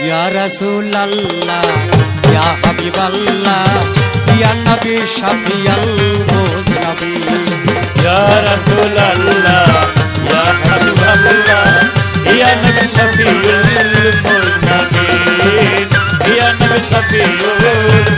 ইয়া রাসূলাল্লাহ ইয়া হাবিবাল্লাহ ইয়া নবী শাফিয়াল মুজনবী ইয়া রাসূলাল্লাহ ইয়া হাবিবাল্লাহ ইয়া নবী শাফিয়াল মুজনবী ইয়া নবী শাফিয়াল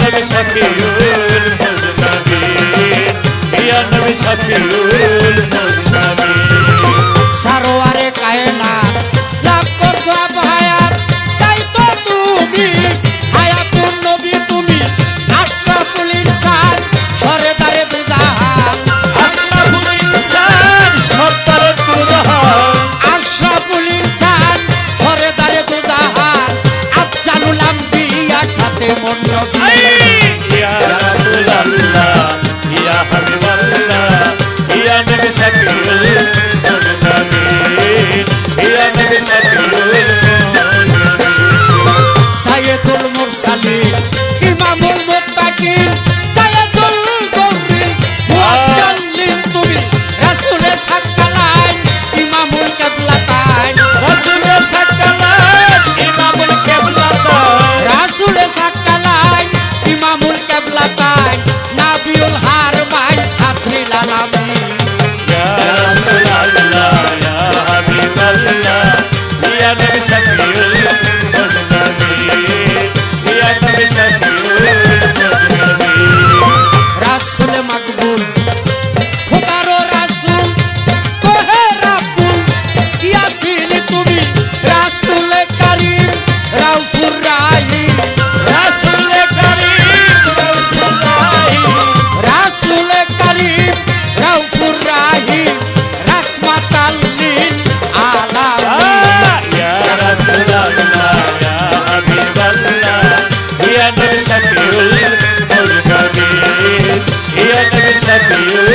নবী সাফিউল মুজতাবি ইয়া নবী সাফিউল সাইয়েদুল মুরসালিন ইমামুল মুত্তাকিন সাইয়েদুল গৌরী মুআজ্জালিন তুমি রাসূলের সাক্কালাইন ইমামুল কিবলাতা Happy